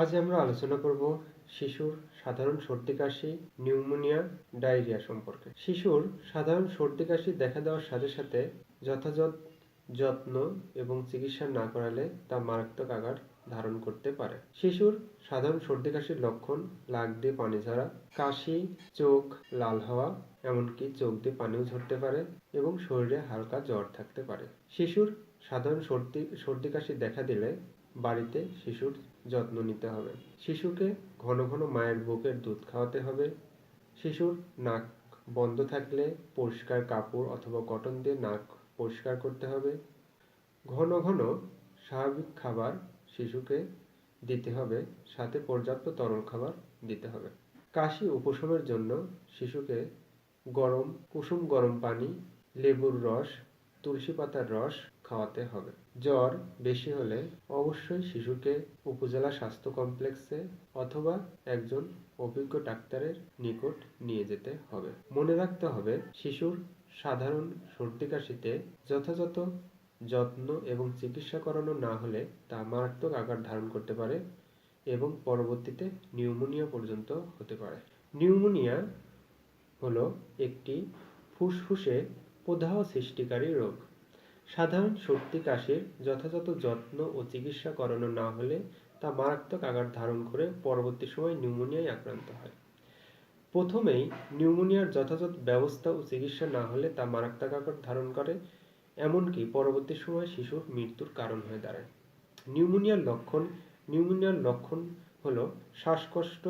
আজ আমরা আলোচনা করব শিশুর সাধারণ সর্দি কাশি, নিউমোনিয়া, ডায়রিয়া সম্পর্কে। শিশুর সাধারণ সর্দি কাশি দেখা দেওয়ার সাথে সাথে যথাযথ যত্ন এবং চিকিৎসা না করালে তা মারাত্মক আকার ধারণ করতে পারে। শিশুর সাধারণ সর্দি কাশির লক্ষণ নাক দিয়ে পানি ঝরা, কাশি, চোখ লাল হওয়া, এমনকি চোখ দিয়ে পানিও ঝরতে পারে এবং শরীরে হালকা জ্বর থাকতে পারে। শিশুর সাধারণ সর্দি সর্দি কাশি দেখা দিলে বাড়িতে শিশুর যত্ন নিতে হবে। শিশুকে ঘন ঘন মায়ের বুকের দুধ খাওয়াতে হবে। শিশুর নাক বন্ধ থাকলে পরিষ্কার কাপড় অথবা কটন দিয়ে নাক পরিষ্কার করতে হবে। ঘন ঘন স্বাভাবিক খাবার শিশুকে দিতে হবে, সাথে পর্যাপ্ত তরল খাবার দিতে হবে। কাশি উপশমের জন্য শিশুকে গরম, কুসুম গরম পানি, লেবুর রস, তুলসী পাতার রস খাওয়াতে হবে। জ্বর বেশি হলে অবশ্যই শিশুকে উপজেলা স্বাস্থ্য কমপ্লেক্সে অথবা একজন অভিজ্ঞ ডাক্তারের নিকট নিয়ে যেতে হবে। মনে রাখতে হবে, শিশুর সাধারণ সর্দি কাশিতে যথাযথ যত্ন এবং চিকিৎসা করানো না হলে তা মারাত্মক আকার ধারণ করতে পারে এবং পরবর্তীতে নিউমোনিয়া পর্যন্ত হতে পারে। নিউমোনিয়া হলো একটি ফুসফুসে প্রদাহ সৃষ্টিকারী রোগ। সাধারণ সর্দি, কাশির যথাযথ যত্ন ও চিকিৎসা করানো না হলে তা মারাত্মক আকার ধারণ করে পরবর্তী সময় নিউমোনিয়ায় আক্রান্ত হয়। প্রথমেই নিউমোনিয়ার যথাযথ ব্যবস্থা ও চিকিৎসা না হলে তা মারাত্মক আকার ধারণ করে, এমনকি পরবর্তী সময় শিশুর মৃত্যুর কারণ হয়ে দাঁড়ায়। নিউমোনিয়ার লক্ষণ নিউমোনিয়ার লক্ষণ হলো শ্বাসকষ্ট,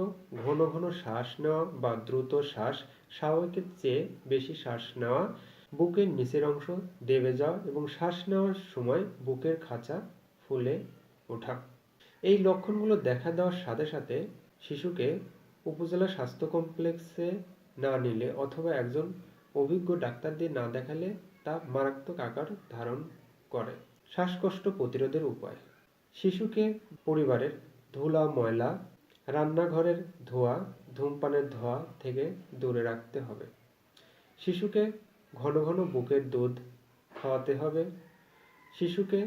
ঘন ঘন শ্বাস নেওয়া বা দ্রুত শ্বাস, স্বাভাবিকের চেয়ে বেশি শ্বাস নেওয়া বুকের নিচের অংশ দেবে যাওয়া এবং শ্বাস নেওয়ার সময় বুকের খাঁচা ফুলে ওঠা। এই লক্ষণগুলো দেখা দেওয়ার সাথে সাথে শিশুকে উপজেলা স্বাস্থ্য কমপ্লেক্সে না নিলে অথবা একজন অভিজ্ঞ ডাক্তার দিয়ে না দেখালে তা মারাত্মক আকার ধারণ করে। শ্বাসকষ্ট প্রতিরোধের উপায়। শিশুকে পরিবারের ধুলা, ময়লা, রান্নাঘরের ধোয়া, ধূমপানের ধোয়া থেকে দূরে রাখতে হবে। শিশুকে ঘন ঘন বুকের দুধ খাওয়াতে হবে। শিশুকে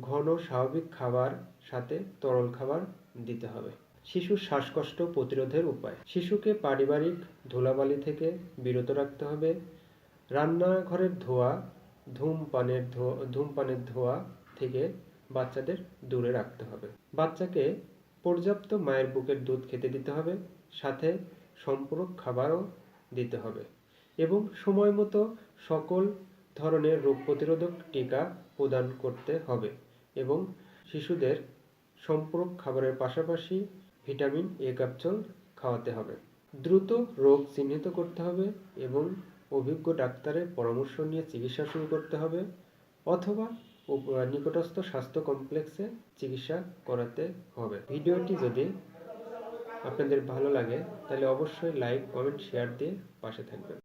ঘন স্বাভাবিক খাবার সাথে তরল খাবার দিতে হবে। শিশুর শ্বাসকষ্ট প্রতিরোধের উপায়। শিশুকে পারিবারিক ধুলাবালি থেকে বিরত রাখতে হবে। রান্নাঘরের ধোয়া, ধূমপানের ধোয়া ধূমপানের ধোয়া থেকে বাচ্চাদের দূরে রাখতে হবে। বাচ্চাকে পর্যাপ্ত মায়ের বুকের দুধ খেতে দিতে হবে। সাথে সম্পূরক খাবারও দিতে হবে। এবং সময় মতো সকল ধরনের রোগ প্রতিরোধক টিকা প্রদান করতে হবে এবং শিশুদের সম্পূরক খাবারের পাশাপাশি ভিটামিন এ ক্যাপসুল খাওয়াতে হবে। দ্রুত রোগ চিহ্নিত করতে হবে এবং অভিজ্ঞ ডাক্তারের পরামর্শ নিয়ে চিকিৎসা শুরু করতে হবে অথবা নিকটস্থ স্বাস্থ্য কমপ্লেক্সে চিকিৎসা করাতে হবে। ভিডিওটি যদি আপনাদের ভালো লাগে, তাহলে অবশ্যই লাইক, কমেন্ট, শেয়ার দিয়ে পাশে থাকবেন।